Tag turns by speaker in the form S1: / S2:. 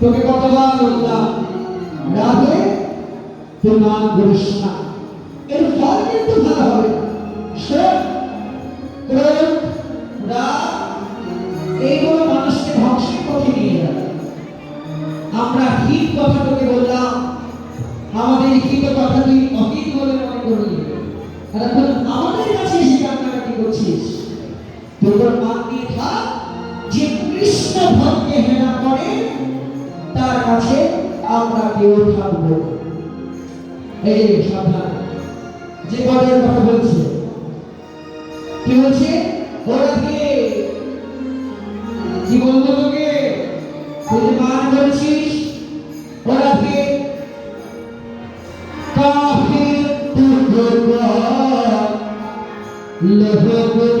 S1: তোকে কতবার বললাম রাধে তোর নাম করিস না এর ফল কিন্তু ভালো হবে সে কথা বললাম। আমাদের হিত কথা অহিত বলে মনে করলি এখন আমাদের কাছে এসে কান্নাকাটি করছিস তোর মান থাক যে কৃষ্ণ ভক্তকে হেনা করে, তার কাছে আমরা কেউ থাকব। এই সাবধান। যে পদের কথা বলছে, কি বলছে? ওরা কি বলব তোকে? তুই মান করছিস
S2: لفضل